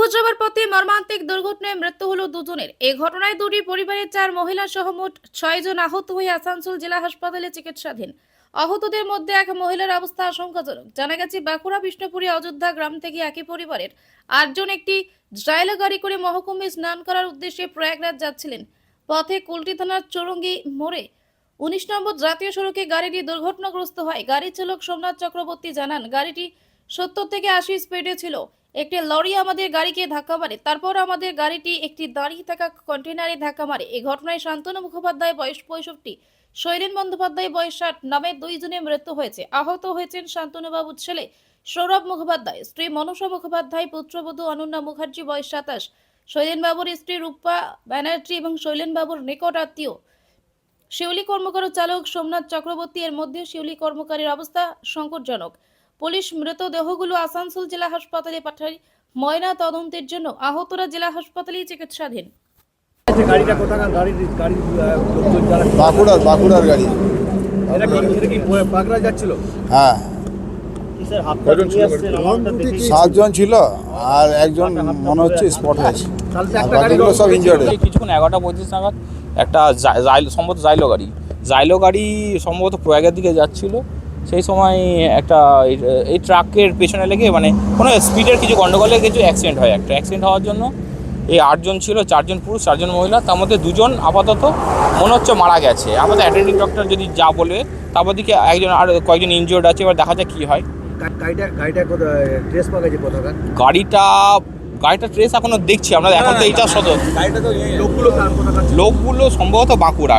পথে মর্মান্তিক দুর্ঘটনায় মৃত্যু হলো দুজনের। এই ঘটনায় দুটি পরিবারের চার মহিলা সহ মোট ছয়জন আহত হয়ে আসানসোল জেলা হাসপাতালে চিকিৎসাধীন। আহতদের মধ্যে এক মহিলার অবস্থা আশঙ্কাজনক। জানা গেছে, বাঁকুড়া, বিষ্ণুপুরী, অযোধ্যা গ্রাম থেকে একই পরিবারের আটজন একটি জাইলা গাড়ি করে মহকুমে স্নান করার উদ্দেশ্যে প্রয়াগরাজ যাচ্ছিলেন। পথে কুলটি থানার চৌরঙ্গি মোড়ে উনিশ নম্বর জাতীয় সড়কে গাড়িটি দুর্ঘটনাগ্রস্ত হয়। গাড়ি চালক সোমনাথ চক্রবর্তী জানান, গাড়িটি সত্তর থেকে আশি স্পিডে ছিল। একটি লরি আমাদের গাড়িকে ধাক্কা মারে, তারপর আমাদের গাড়িটি একটি দাঁড়িয়ে থাকা কন্টেনারে ধাক্কা মারে। এই ঘটনায় শান্তনু মুখোপাধ্যায়, বয়স পঁয়ষট্টি, শৈলেন বন্দ্যোপাধ্যায়, বয়স ষাট, নামে দুইজনের মৃত্যু হয়েছে। আহত হয়েছেন শান্তনুবাবুর ছেলে সৌরভ মুখোপাধ্যায়, স্ত্রী মনসা মুখোপাধ্যায়, পুত্রবধূ অনন্যা মুখার্জি, বয়স সাতাশ। শৈলেনবাবুর স্ত্রী রূপা ব্যানার্জি এবং শৈলেনবাবুর নিকট আত্মীয়। শিউলি কর্মকার চালক সোমনাথ চক্রবর্তী, এর মধ্যে শিউলি কর্মকারীর অবস্থা সংকটজনক। পুলিশ মৃতদেহগুলো আসানসোল জেলা হাসপাতালে পাঠায়। ময়না তদন্তের জন্য আহতরা জেলা হাসপাতালেই চিকিৎসাধীন। গাড়িটা কোথাকার? গাড়ি গাড়ি আহ, লোকজন যারা বাঁকুড়ার বাঁকুড়ার গাড়ি। এটা কি এটা যাচ্ছিল? হ্যাঁ। সাতজন ছিল আর একজন মনে হচ্ছে স্পট হয়েছে। বাকিগুলো সব কিছুক্ষণ এগারোটা পঁয়ত্রিশ নাগাদ একটা সম্ভবত জাইলো গাড়ি। জাইলো গাড়ি সম্ভবত প্রয়াগের দিকে যাচ্ছিল। সেই সময় একটা এই- ট্রাকের পেছনে লেগে মানে কোনো স্পিডের কিছু গন্ডগোলে কিছু অ্যাক্সিডেন্ট হয় একটা। অ্যাক্সিডেন্ট হওয়ার জন্য এই আটজন ছিল চারজন পুরুষ চারজন মহিলা। তার মধ্যে দুজন আপাতত মনে হচ্ছে মারা গেছে। আমাদের অ্যাটেন্ডিং ডক্টর যদি যা বলে তারপর দিকে একজন আর কয়েকজন ইনজিওর্ড আছে এবার দেখা যাক কী হয়। গাড়িটা গাড়িটা ড্রেস পাওয়া গেছে কোথাকার? গাড়িটা গাড়িটা ট্রেস এখনও দেখছি আমরা এখন তো এইটা সদর? লোকগুলো সম্ভবত বাঁকুড়া